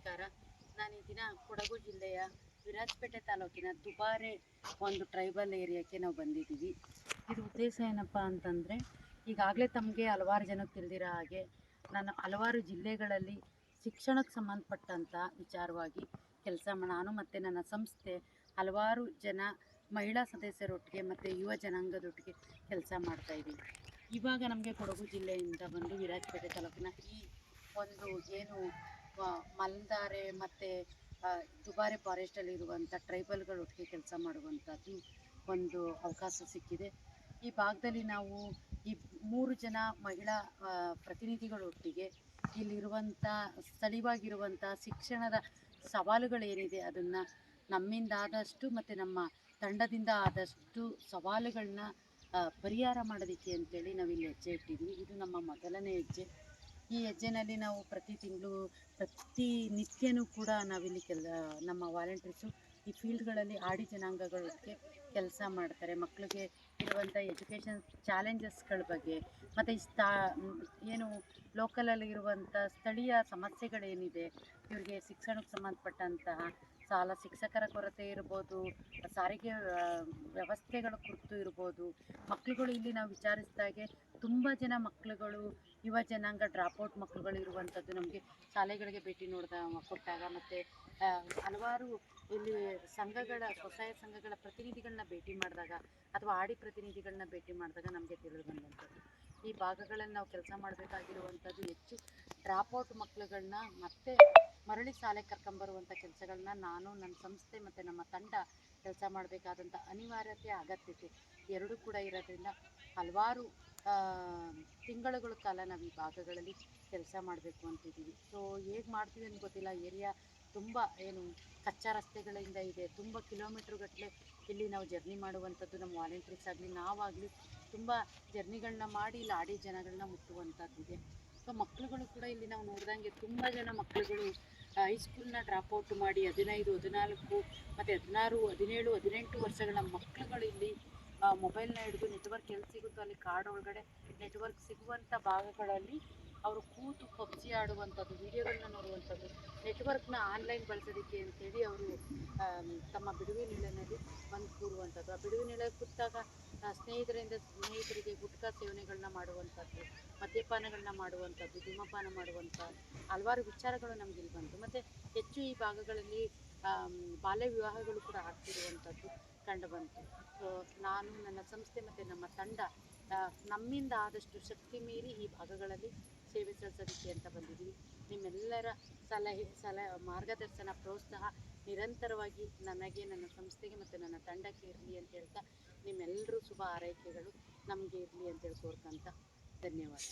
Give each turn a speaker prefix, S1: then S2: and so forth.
S1: ನಮಸ್ಕಾರ. ನಾನು ಈ ದಿನ ಕೊಡಗು ಜಿಲ್ಲೆಯ ವಿರಾಜಪೇಟೆ ತಾಲೂಕಿನ ದುಬಾರೆ ಒಂದು ಟ್ರೈಬಲ್ ಏರಿಯಾಕ್ಕೆ ನಾವು ಬಂದಿದ್ದೀವಿ. ಇದು ಉದ್ದೇಶ ಏನಪ್ಪ ಅಂತಂದರೆ, ಈಗಾಗಲೇ ತಮಗೆ ಹಲವಾರು ಜನಕ್ಕೆ ತಿಳಿದಿರೋ ಹಾಗೆ ನಾನು ಹಲವಾರು ಜಿಲ್ಲೆಗಳಲ್ಲಿ ಶಿಕ್ಷಣಕ್ಕೆ ಸಂಬಂಧಪಟ್ಟಂಥ ವಿಚಾರವಾಗಿ ಕೆಲಸ ನಾನು ಮತ್ತು ನನ್ನ ಸಂಸ್ಥೆ ಹಲವಾರು ಜನ ಮಹಿಳಾ ಸದಸ್ಯರೊಟ್ಟಿಗೆ ಮತ್ತು ಯುವ ಜನಾಂಗದೊಟ್ಟಿಗೆ ಕೆಲಸ ಮಾಡ್ತಾಯಿದ್ದೀವಿ ಇವಾಗ ನಮಗೆ ಕೊಡಗು ಜಿಲ್ಲೆಯಿಂದ ಬಂದು ವಿರಾಜಪೇಟೆ ತಾಲೂಕಿನ ಈ ಒಂದು ಏನು ಮಲ್ದಾರೆ ಮತ್ತು ದುಬಾರೆ ಫಾರೆಸ್ಟಲ್ಲಿ ಇರುವಂಥ ಟ್ರೈಬಲ್ಗಳೊಟ್ಟಿಗೆ ಕೆಲಸ ಮಾಡುವಂಥದ್ದು ಒಂದು ಅವಕಾಶ ಸಿಕ್ಕಿದೆ. ಈ ಭಾಗದಲ್ಲಿ ನಾವು ಈ ಮೂರು ಜನ ಮಹಿಳಾ ಪ್ರತಿನಿಧಿಗಳೊಟ್ಟಿಗೆ ಇಲ್ಲಿರುವಂಥ ಸ್ಥಳೀಯವಾಗಿರುವಂಥ ಶಿಕ್ಷಣದ ಸವಾಲುಗಳೇನಿದೆ ಅದನ್ನು ನಮ್ಮಿಂದ ಆದಷ್ಟು ಮತ್ತು ನಮ್ಮ ತಂಡದಿಂದ ಆದಷ್ಟು ಸವಾಲುಗಳನ್ನ ಪರಿಹಾರ ಮಾಡೋದಕ್ಕೆ ಅಂತೇಳಿ ನಾವಿಲ್ಲಿ ಹೆಜ್ಜೆ ಇಟ್ಟಿದ್ವಿ. ಇದು ನಮ್ಮ ಮೊದಲನೇ ಹೆಜ್ಜೆ. ಈ ಹೆಜ್ಜೆನಲ್ಲಿ ನಾವು ಪ್ರತಿ ತಿಂಗಳು, ಪ್ರತಿ ನಿತ್ಯನೂ ಕೂಡ ನಾವಿಲ್ಲಿ ಕೆಲ, ನಮ್ಮ ವಾಲಂಟ್ರೀಸು ಈ ಫೀಲ್ಡ್ಗಳಲ್ಲಿ ಆಡಿ ಜನಾಂಗಗಳಿಗೆ ಕೆಲಸ ಮಾಡ್ತಾರೆ. ಮಕ್ಕಳಿಗೆ ಇರುವಂಥ ಎಜುಕೇಷನ್ ಚಾಲೆಂಜಸ್ಗಳ ಬಗ್ಗೆ, ಮತ್ತು ಈ ಸ್ಥಾ, ಏನು ಲೋಕಲಲ್ಲಿ ಇರುವಂಥ ಸ್ಥಳೀಯ ಸಮಸ್ಯೆಗಳೇನಿದೆ, ಇವ್ರಿಗೆ ಶಿಕ್ಷಣಕ್ಕೆ ಸಂಬಂಧಪಟ್ಟಂತಹ ಸಾಲ ಶಿಕ್ಷಕರ ಕೊರತೆ ಇರ್ಬೋದು, ಸಾರಿಗೆ ವ್ಯವಸ್ಥೆಗಳ ಕುರಿತು ಇರ್ಬೋದು. ಮಕ್ಕಳುಗಳು ಇಲ್ಲಿ ನಾವು ವಿಚಾರಿಸಿದಾಗೆ ತುಂಬ ಜನ ಮಕ್ಕಳುಗಳು ಯುವ ಜನಾಂಗ ಡ್ರಾಪ್ಔಟ್ ಮಕ್ಕಳುಗಳು ಇರುವಂಥದ್ದು ನಮಗೆ ಶಾಲೆಗಳಿಗೆ ಭೇಟಿ ನೋಡಿದ ಕೊಟ್ಟಾಗ ಮತ್ತು ಹಲವಾರು ಇಲ್ಲಿ ಸಂಘಗಳ, ಸ್ವಸಹಾಯ ಸಂಘಗಳ ಪ್ರತಿನಿಧಿಗಳನ್ನ ಭೇಟಿ ಮಾಡಿದಾಗ ಅಥವಾ ಆಡಿ ಪ್ರತಿನಿಧಿಗಳನ್ನ ಭೇಟಿ ಮಾಡಿದಾಗ ನಮಗೆ ತಿಳಿದು ಬಂದಂಥದ್ದು. ಈ ಭಾಗಗಳಲ್ಲಿ ನಾವು ಕೆಲಸ ಮಾಡಬೇಕಾಗಿರುವಂಥದ್ದು ಹೆಚ್ಚು ಡ್ರಾಪ್ಔಟ್ ಮಕ್ಕಳುಗಳನ್ನ ಮತ್ತೆ ಮರಳಿ ಶಾಲೆ ಕರ್ಕೊಂಬರುವಂಥ ಕೆಲಸಗಳನ್ನ ನಾನು ನನ್ನ ಸಂಸ್ಥೆ ಮತ್ತು ನಮ್ಮ ತಂಡ ಕೆಲಸ ಮಾಡಬೇಕಾದಂಥ ಅನಿವಾರ್ಯತೆ ಅಗತ್ಯತೆ ಎರಡೂ ಕೂಡ ಇರೋದ್ರಿಂದ ಹಲವಾರು ತಿಂಗಳುಗಳ ಕಾಲ ನಾವು ಈ ಭಾಗಗಳಲ್ಲಿ ಕೆಲಸ ಮಾಡಬೇಕು ಅಂತಿದ್ದೀವಿ. ಸೊ ಹೇಗೆ ಮಾಡ್ತೀವಿ ಅಂತ ಗೊತ್ತಿಲ್ಲ. ಏರಿಯಾ ತುಂಬ ಏನು ಕಚ್ಚಾ ರಸ್ತೆಗಳಿಂದ ಇದೆ. ತುಂಬ ಕಿಲೋಮೀಟರ್ ಗಟ್ಟಲೆ ಇಲ್ಲಿ ನಾವು ಜರ್ನಿ ಮಾಡುವಂಥದ್ದು ನಮ್ಮ ವಾಲಂಟ್ರೀಸ್ ಆಗಲಿ, ನಾವಾಗಲಿ ತುಂಬ ಜರ್ನಿಗಳನ್ನ ಮಾಡಿ ಇಲ್ಲಿ ಆಡಿ ಜನಗಳನ್ನ ಮುಟ್ಟುವಂಥದ್ದಿದೆ ಸೊ ಮಕ್ಕಳುಗಳು ಕೂಡ ಇಲ್ಲಿ ನಾವು ನೋಡ್ದಂಗೆ ತುಂಬ ಜನ ಮಕ್ಕಳುಗಳು ಹೈಸ್ಕೂಲ್ನ ಡ್ರಾಪ್ಔಟ್ ಮಾಡಿ ಹದಿನೈದು, ಹದಿನಾಲ್ಕು ಮತ್ತು ಹದಿನಾರು, ಹದಿನೇಳು, ಹದಿನೆಂಟು ವರ್ಷಗಳ ಮಕ್ಕಳುಗಳು ಇಲ್ಲಿ ಮೊಬೈಲ್ನ ಹಿಡಿದು ನೆಟ್ವರ್ಕ್ ಎಲ್ಲಿ ಸಿಗುತ್ತೋ ಅಲ್ಲಿ ಕಾರ್ಡ್ ಒಳಗಡೆ ನೆಟ್ವರ್ಕ್ ಸಿಗುವಂಥ ಭಾಗಗಳಲ್ಲಿ ಅವರು ಕೂತು ಪಬ್ಜಿ ಆಡುವಂಥದ್ದು ವಿಡಿಯೋಗಳನ್ನ ನೋಡುವಂಥದ್ದು. ನೆಟ್ವರ್ಕ್ನ ಆನ್ಲೈನ್ ಬಳಸೋದಕ್ಕೆ ಅಂತೇಳಿ ಅವರು ತಮ್ಮ ಬಿಡುವೆ ನಿಲಯದಲ್ಲಿ ಬಂದು ಕೂರುವಂಥದ್ದು. ಆ ಬಿಡುವೆ ನಿಲಯ ಕೂತಾಗ ಸ್ನೇಹಿತರಿಂದ ಸ್ನೇಹಿತರಿಗೆ ಗುಟ್ಕಾ ಸೇವನೆಗಳನ್ನ ಮಾಡುವಂಥದ್ದು, ಮದ್ಯಪಾನಗಳನ್ನ ಮಾಡುವಂಥದ್ದು, ಧೂಮಪಾನ ಮಾಡುವಂಥ ಹಲವಾರು ವಿಚಾರಗಳು ನಮ್ಗೆ ಇಲ್ಲಿ ಬಂತು. ಮತ್ತು ಹೆಚ್ಚು ಈ ಭಾಗಗಳಲ್ಲಿ ಬಾಲ್ಯ ವಿವಾಹಗಳು ಕೂಡ ಆಗ್ತಿರುವಂಥದ್ದು ಕಂಡು ಬಂತು. ಸೊ, ನಾನು, ನನ್ನ ಸಂಸ್ಥೆ ಮತ್ತು ನಮ್ಮ ತಂಡ ನಮ್ಮಿಂದ ಆದಷ್ಟು ಶಕ್ತಿ ಮೀರಿ ಈ ಭಾಗಗಳಲ್ಲಿ ಸೇವೆ ಸಲ್ಲಿಸೋದಕ್ಕೆ ಅಂತ ಬಂದಿದ್ದೀವಿ. ನಿಮ್ಮೆಲ್ಲರ ಸಲಹೆ ಸಲಹೆ, ಮಾರ್ಗದರ್ಶನ, ಪ್ರೋತ್ಸಾಹ ನಿರಂತರವಾಗಿ ನನಗೆ, ನನ್ನ ಸಂಸ್ಥೆಗೆ ಮತ್ತು ನನ್ನ ತಂಡಕ್ಕೆ ಇರಲಿ ಅಂತ ಹೇಳ್ತಾ ನಿಮ್ಮೆಲ್ಲರೂ ಶುಭ ಆರೈಕೆಗಳು ನಮಗೆ ಇರಲಿ ಅಂತೇಳಿ ಕೋರ್ಕೊಂತ ಧನ್ಯವಾದ